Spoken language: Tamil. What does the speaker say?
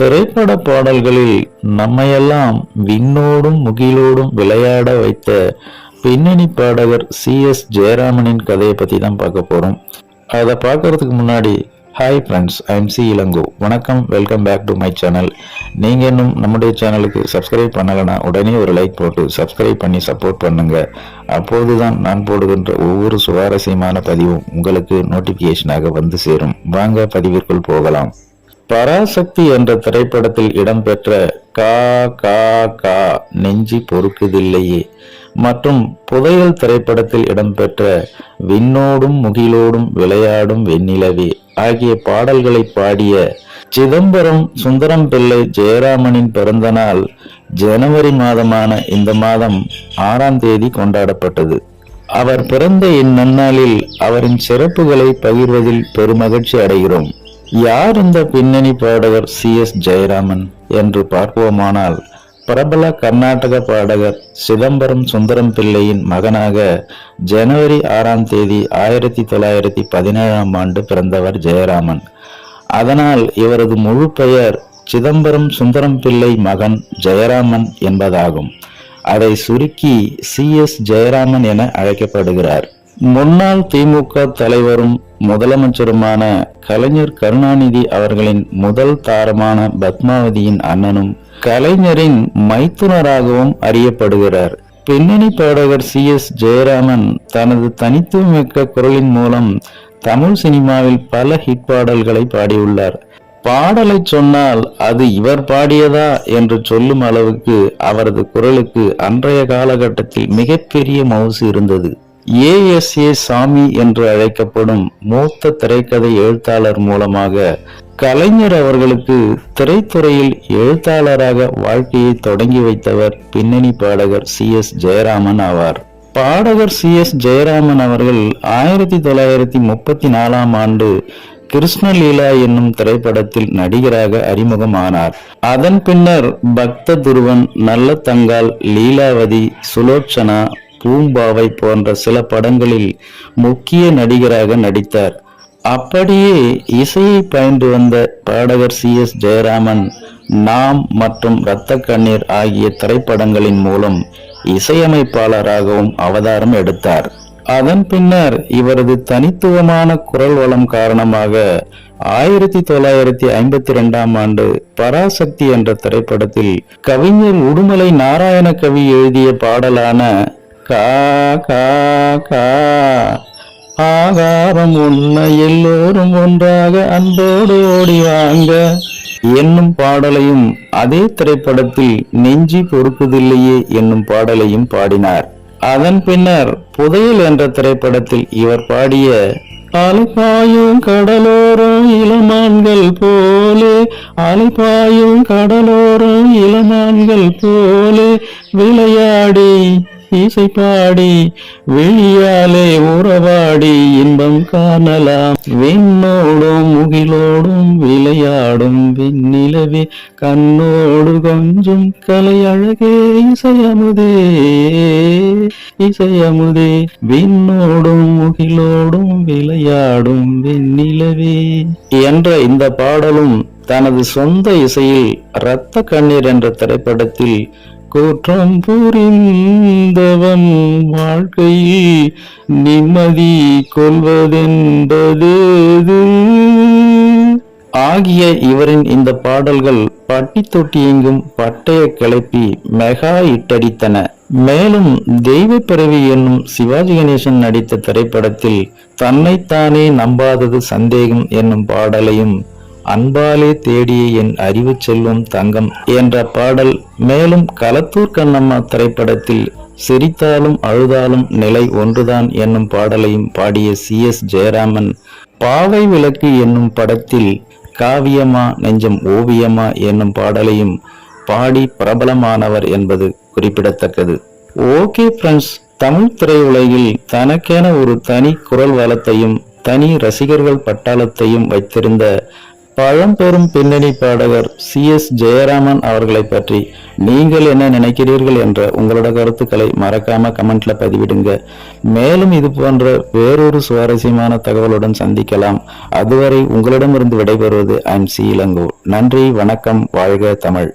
திரைப்பட பாடல்களில் நம்மையெல்லாம் விண்ணோடும் முகிலோடும் விளையாட வைத்த பின்னணி பாடகர் சி. எஸ். ஜெயராமனின் கதையை பற்றி தான் பார்க்க போகிறோம் அதை பார்க்கறதுக்கு முன்னாடி hi friends I'm C Ilango. வணக்கம் welcome back to my channel நீங்கள் இன்னும் நம்முடைய சேனலுக்கு சப்ஸ்கிரைப் பண்ணலைன்னா உடனே ஒரு லைக் போட்டு சப்ஸ்கிரைப் பண்ணி சப்போர்ட் பண்ணுங்க. அப்போதுதான் நான் போடுகின்ற ஒவ்வொரு சுவாரஸ்யமான பதிவும் உங்களுக்கு நோட்டிஃபிகேஷனாக வந்து சேரும். வாங்க பதிவிற்குள் போகலாம். பராசக்தி என்ற திரைப்படத்தில் இடம்பெற்ற கா கா கா நெஞ்சி பொறுக்குதில்லையே. மற்றும் புதையல் திரைப்படத்தில் இடம்பெற்ற விண்ணோடும் முகிலோடும் விளையாடும் வெண்ணிலவே ஆகிய பாடல்களை பாடிய சிதம்பரம் சுந்தரம் பிள்ளை ஜெயராமனின் பிறந்த நாள் ஜனவரி மாதமான இந்த மாதம் ஆறாம் தேதி கொண்டாடப்பட்டது. அவர் பிறந்த இந்நன்னாளில் அவரின் சிறப்புகளை பகிர்வதில் பெருமகிழ்ச்சி அடைகிறோம். யார் இந்த பின்னணி பாடகர் சி எஸ் ஜெயராமன் என்று பார்ப்போமானால் பிரபல கர்நாடக பாடகர் சிதம்பரம் சுந்தரம் பிள்ளையின் மகனாக ஜனவரி ஆறாம் தேதி ஆயிரத்தி தொள்ளாயிரத்தி பதினேழாம் ஆண்டு பிறந்தவர் ஜெயராமன். அதனால் இவரது முழு பெயர் சிதம்பரம் சுந்தரம் பிள்ளை மகன் ஜெயராமன் என்பதாகும். அதை சுருக்கி சி எஸ் ஜெயராமன் என அழைக்கப்படுகிறார். முன்னாள் திமுக தலைவரும் முதலமைச்சருமான கலைஞர் கருணாநிதி அவர்களின் முதல் தாரமான பத்மாவதியின் அண்ணனும் கலைஞரின் மைத்துனராகவும் அறியப்படுகிறார். பின்னணி பாடகர் சி. எஸ். ஜெயராமன் தனது தனித்துவமிக்க குரலின் மூலம் தமிழ் சினிமாவில் பல ஹிட் பாடல்களை பாடியுள்ளார். பாடலை சொன்னால் அது இவர் பாடியதா என்று சொல்லும் அளவுக்கு அவரது குரலுக்கு அன்றைய காலகட்டத்தில் மிகப்பெரிய மவுசு இருந்தது. ஏஎஸ்ஏ சாமி என்று அழைக்கப்படும் மூத்த திரைக்கதை எழுத்தாளர் மூலமாக கலைஞர் அவர்களுக்கு திரைத்துறையில் எழுத்தாளராக வாழ்க்கையை தொடங்கி வைத்தவர் பின்னணி பாடகர் சி எஸ் ஜெயராமன் ஆவார். பாடகர் சி எஸ் ஜெயராமன் அவர்கள் ஆயிரத்தி தொள்ளாயிரத்தி முப்பத்தி நாலாம் ஆண்டு கிருஷ்ணலீலா என்னும் திரைப்படத்தில் நடிகராக அறிமுகமானார். அதன் பின்னர் பக்த துருவன் நல்ல தங்கால் லீலாவதி சுலோச்சனா பூம்பாவை போன்ற சில படங்களில் முக்கிய நடிகராக நடித்தார். அப்படியே இசையை பயின்று வந்த பாடகர் சி. எஸ். ஜெயராமன் நாம் மற்றும் இரத்த கண்ணீர் ஆகிய திரைப்படங்களின் மூலம் இசையமைப்பாளராகவும் அவதாரம் எடுத்தார். அதன் பின்னர் இவரது தனித்துவமான குரல் வளம் காரணமாக ஆயிரத்தி தொள்ளாயிரத்தி ஐம்பத்தி ரெண்டாம் ஆண்டு பராசக்தி என்ற திரைப்படத்தில் கவிஞர் உடுமலை நாராயண கவி எழுதிய பாடலான கா கா கா. ஆகாரம் உண்ண எல்லோரும் ஒன்றாக அன்போடு ஓடி வாங்க. என்னும் பாடலையும் அதே திரைப்படத்தில் நெஞ்சி பொறுக்குதில்லையே என்னும் பாடலையும் பாடினார். அதன் பின்னர் புதையல் என்ற திரைப்படத்தில் இவர் பாடிய அலைப்பாயும் கடலோரம் இளமான்கள் போலே அலைப்பாயும் கடலோரம் இளமான்கள் போலே விளையாடி இசை பாடி வெளியாலே உறவாடி இன்பம் காணலாம். விண்ணோடும் முகிலோடும் விளையாடும் விண்ணிலவே கண்ணோடு கொஞ்சம் கலை அழகே இசையமுதே இசையமுதே. விண்ணோடும் முகிலோடும் விளையாடும் விண்ணிலவே. என்ற இந்த பாடலும் தனது சொந்த இசையில் இரத்த கண்ணீர் என்ற திரைப்படத்தில் குற்றம் புரிந்தவன் வாழ்க்கையில் நிம்மதி கொள்வதென்பது ஆகிய இவரின் இந்த பாடல்கள் பட்டி தொட்டி எங்கும் பட்டய கிளப்பி மெகா இட்டடித்தன. மேலும் தெய்வ பிறவி என்னும் சிவாஜி கணேசன் நடித்த திரைப்படத்தில் தன்னைத்தானே நம்பாதது சந்தேகம் என்னும் பாடலையும் அன்பாலே தேடிய என் அறிவு செல்வம் தங்கம் என்ற பாடல் மேலும் களத்தூர் கண்ணம்மா திரைப்படத்தில் சிரித்தாலும் அழுதாலும் நிலை ஒன்றுதான் என்னும் பாடலையும் பாடிய சி எஸ் ஜெயராமன். பாவை விளக்கு என்னும் படத்தில் காவியமா நெஞ்சம் ஓவியமா என்னும் பாடலையும் பாடி பிரபலமானவர் என்பது குறிப்பிடத்தக்கது. ஓகே ஃப்ரெண்ட்ஸ் தமிழ் திரையுலகில் தனக்கென ஒரு தனி குரல் வளத்தையும் தனி ரசிகர்கள் பட்டாளத்தையும் வைத்திருந்த பழம்பெரும் பின்னணி பாடகர் சி எஸ் ஜெயராமன் அவர்களை பற்றி நீங்கள் என்ன நினைக்கிறீர்கள் என்ற உங்களோட கருத்துக்களை மறக்காம கமெண்ட்ல பதிவிடுங்க. மேலும் இது போன்ற வேறொரு சுவாரஸ்யமான தகவலுடன் சந்திக்கலாம். அதுவரை உங்களிடமிருந்து விடைபெறுவது ஐம் சி இளங்கோ. நன்றி வணக்கம் வாழ்க தமிழ்.